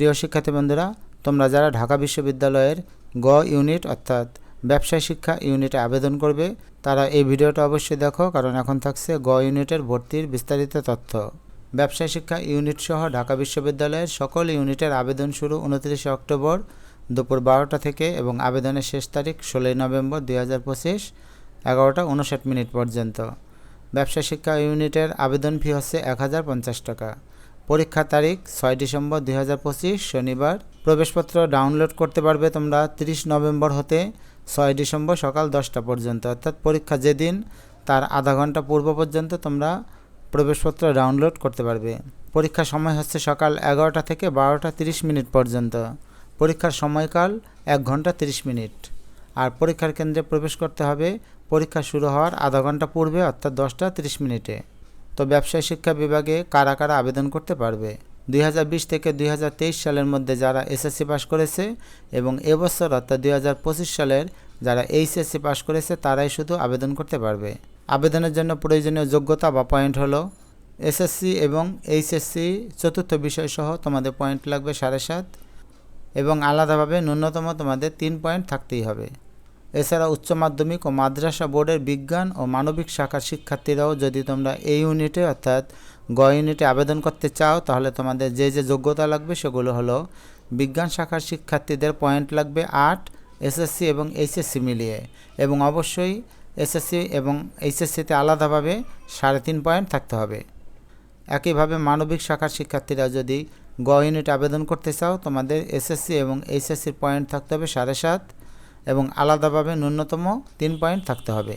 প্রিয় শিক্ষার্থী বন্ধুরা, তোমরা যারা ঢাকা বিশ্ববিদ্যালয়ের গ ইউনিট অর্থাৎ ব্যবসায় শিক্ষা ইউনিটে আবেদন করবে, তারা এই ভিডিওটা অবশ্যই দেখো, কারণ এখন থাকছে গ ইউনিটের ভর্তির বিস্তারিত তথ্য। ব্যবসায় শিক্ষা ইউনিট সহ ঢাকা বিশ্ববিদ্যালয়ের সকল ইউনিটের আবেদন শুরু উনত্রিশে অক্টোবর দুপুর বারোটা থেকে এবং আবেদনের শেষ তারিখ ষোলোই নভেম্বর দুই হাজার পঁচিশ, এগারোটা উনষাট মিনিট পর্যন্ত। ব্যবসা শিক্ষা ইউনিটের আবেদন ফি হচ্ছে এক হাজার পঞ্চাশ টাকা। পরীক্ষা তারিখ ছয় ডিসেম্বর দুই হাজার পঁচিশ, শনিবার। প্রবেশপত্র ডাউনলোড করতে পারবে তোমরা তিরিশ নভেম্বর হতে ছয় ডিসেম্বর সকাল দশটা পর্যন্ত। অর্থাৎ পরীক্ষা যেদিন, তার আধা ঘণ্টা পূর্ব পর্যন্ত তোমরা প্রবেশপত্র ডাউনলোড করতে পারবে। পরীক্ষার সময় হচ্ছে সকাল এগারোটা থেকে বারোটা তিরিশ মিনিট পর্যন্ত। পরীক্ষার সময়কাল এক ঘণ্টা তিরিশ মিনিট। আর পরীক্ষার কেন্দ্রে প্রবেশ করতে হবে। পরীক্ষা শুরু হওয়ার আধা ঘণ্টা পূর্বে, অর্থাৎ দশটা তিরিশ মিনিটে। তো ব্যবসায় শিক্ষা বিভাগে কারা কারা আবেদন করতে পারবে? দুই হাজার বিশ থেকে দুই হাজার তেইশ সালের মধ্যে যারা এসএসসি পাশ করেছে এবং এবছর অর্থাৎ দুই হাজার পঁচিশ সালের যারা এইচএসসি পাশ করেছে তারাই শুধু আবেদন করতে পারবে। আবেদনের জন্য প্রয়োজনীয় যোগ্যতা বা পয়েন্ট হলো এসএসসি এবং এইচএসসি চতুর্থ বিষয় সহ তোমাদের পয়েন্ট লাগবে সাড়ে সাত এবং আলাদাভাবে ন্যূনতম তোমাদের তিন পয়েন্ট থাকতেই হবে। এছাড়া উচ্চ মাধ্যমিক ও মাদ্রাসা বোর্ডের বিজ্ঞান ও মানবিক শাখার শিক্ষার্থীরাও যদি তোমরা এই ইউনিটে, অর্থাৎ গ ইউনিটে আবেদন করতে চাও, তাহলে তোমাদের যে যে যোগ্যতা লাগবে সেগুলো হলো বিজ্ঞান শাখার শিক্ষার্থীদের পয়েন্ট লাগবে আট, এসএসসি এবং এইচএসসি মিলিয়ে। এবং অবশ্যই এসএসসি এবং এইচএসসিতে আলাদাভাবে সাড়ে তিন পয়েন্ট থাকতে হবে। একইভাবে মানবিক শাখার শিক্ষার্থীরা যদি গ ইউনিট আবেদন করতে চাও, তোমাদের এসএসসি এবং এইচএসসির পয়েন্ট থাকতে হবে সাড়ে সাত। এবং আলাদাভাবে ন্যূনতম তিন পয়েন্ট থাকতে হবে।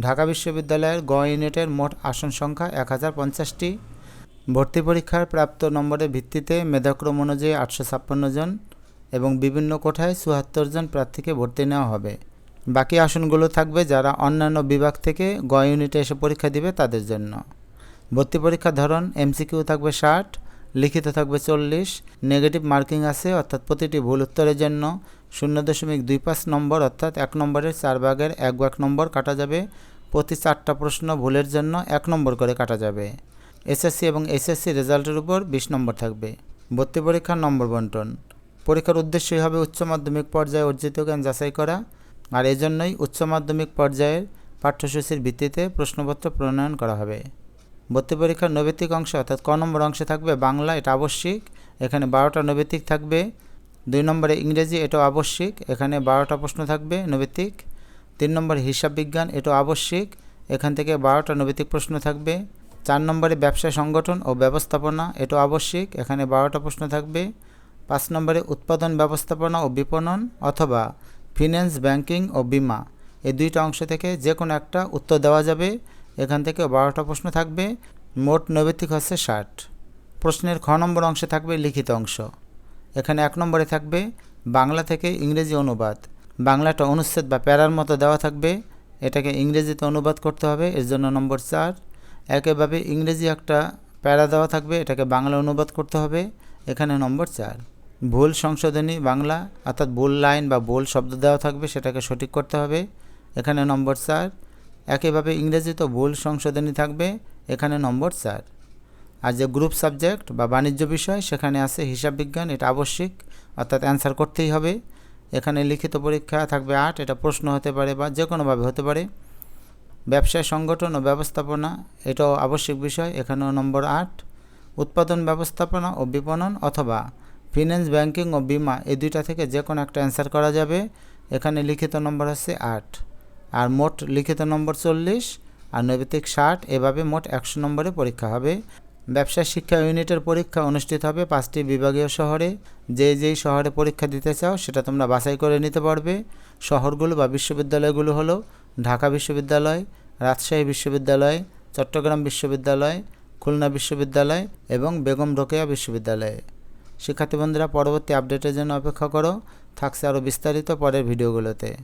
ঢাকা বিশ্ববিদ্যালয়ের গ ইউনিটের মোট আসন সংখ্যা এক হাজার পঞ্চাশটি। ভর্তি পরীক্ষার প্রাপ্ত নম্বরের ভিত্তিতে মেধাক্রম অনুযায়ী আটশো ছাপ্পান্ন জন এবং বিভিন্ন কোঠায় চুয়াত্তর জন প্রার্থীকে ভর্তি নেওয়া হবে। বাকি আসনগুলো থাকবে যারা অন্যান্য বিভাগ থেকে গ ইউনিটে এসে পরীক্ষা দিবে তাদের জন্য। ভর্তি পরীক্ষার ধরন এমসিকিউ থাকবে ষাট, লিখিত থাকবে চল্লিশ, নেগেটিভ মার্কিং আছে অর্থাৎ প্রতিটি ভুল উত্তরের জন্য শূন্য দশমিক দুই পাঁচ নম্বর, অর্থাৎ এক নম্বরের চার ভাগের এক ভাগ নম্বর কাটা যাবে। প্রতি চারটা প্রশ্ন ভুলের জন্য এক নম্বর করে কাটা যাবে। এসএসসি এবং এসএসসি রেজাল্টের উপর বিশ নম্বর থাকবে। ভর্তি পরীক্ষার নম্বর বন্টন। পরীক্ষার উদ্দেশ্যই হবে উচ্চ মাধ্যমিক পর্যায়ে অর্জিত জ্ঞান যাচাই করা, আর এজন্যই উচ্চ মাধ্যমিক পর্যায়ের পাঠ্যসূচির ভিত্তিতে প্রশ্নপত্র প্রণয়ন করা হবে। ভর্তি পরীক্ষার নৈবেতিক অংশ, অর্থাৎ ক নম্বর অংশে থাকবে বাংলা, এটা আবশ্যিক। এখানে বারোটা নৈবেতিক থাকবে। দুই নম্বরে ইংরেজি, এটাও আবশ্যিক। এখানে বারোটা প্রশ্ন থাকবে নৈবেতিক তিন নম্বরে হিসাব বিজ্ঞান, এটাও আবশ্যিক। এখান থেকে বারোটা নৈবেতিক প্রশ্ন থাকবে। চার নম্বরে ব্যবসা সংগঠন ও ব্যবস্থাপনা, এটাও আবশ্যিক। এখানে বারোটা প্রশ্ন থাকবে। পাঁচ নম্বরে উৎপাদন, ব্যবস্থাপনা ও বিপণন অথবা ফিন্যান্স, ব্যাংকিং ও বিমা। এই দুইটা অংশ থেকে যে কোনো একটা উত্তর দেওয়া যাবে। এখান থেকে বারোটা প্রশ্ন থাকবে। মোট নৈবেতিক হচ্ছে ষাট। প্রশ্নের খ নম্বর অংশে থাকবে লিখিত অংশ। এখানে এক নম্বরে থাকবে বাংলা থেকে ইংরেজি অনুবাদ। বাংলাটা অনুচ্ছেদ বা প্যারার মতো দেওয়া থাকবে। এটাকে ইংরেজিতে অনুবাদ করতে হবে, এর জন্য নম্বর চার। একইভাবে ইংরেজি একটা প্যারা দেওয়া থাকবে, এটাকে বাংলা অনুবাদ করতে হবে, এখানে নম্বর চার। ভুল সংশোধনী বাংলা, অর্থাৎ ভুল লাইন বা ভুল শব্দ দেওয়া থাকবে, সেটাকে সঠিক করতে হবে, এখানে নম্বর চার। একইভাবে ইংরেজিতে ভুল সংশোধনী থাকবে, এখানে নম্বর চার। আর যে গ্রুপ সাবজেক্ট বা বাণিজ্য বিষয়, সেখানে আছে হিসাব বিজ্ঞান, এটা আবশ্যিক, অর্থাৎ অ্যান্সার করতেই হবে। এখানে লিখিত পরীক্ষা থাকবে আট, এটা প্রশ্ন হতে পারে বা যে কোনোভাবে হতে পারে। ব্যবসায় সংগঠন ও ব্যবস্থাপনা, এটাও আবশ্যিক বিষয়, এখানেও নম্বর আট। উৎপাদন ব্যবস্থাপনা ও বিপণন অথবা ফিন্যান্স ব্যাংকিং ও বিমা এই দুইটা থেকে যে কোনো একটা অ্যান্সার করা যাবে। এখানে লিখিত নম্বর হচ্ছে আট। আর মোট লিখিত নম্বর চল্লিশ, আর নৈবিতিক ষাট, এভাবে মোট একশো নম্বরে পরীক্ষা হবে। ব্যবসা শিক্ষা ইউনিটের পরীক্ষা অনুষ্ঠিত হবে পাঁচটি বিভাগীয় শহরে। যে যেই শহরে পরীক্ষা দিতে চাও, সেটা তোমরা বাছাই করে নিতে পারবে। শহরগুলো বা বিশ্ববিদ্যালয়গুলো হলো ঢাকা বিশ্ববিদ্যালয়, রাজশাহী বিশ্ববিদ্যালয়, চট্টগ্রাম বিশ্ববিদ্যালয়, খুলনা বিশ্ববিদ্যালয় এবং বেগম রোকেয়া বিশ্ববিদ্যালয়। শিক্ষার্থী বন্ধুরা, পরবর্তী আপডেটের জন্য অপেক্ষা করো। থাকছে আরও বিস্তারিত পরের ভিডিওগুলোতে।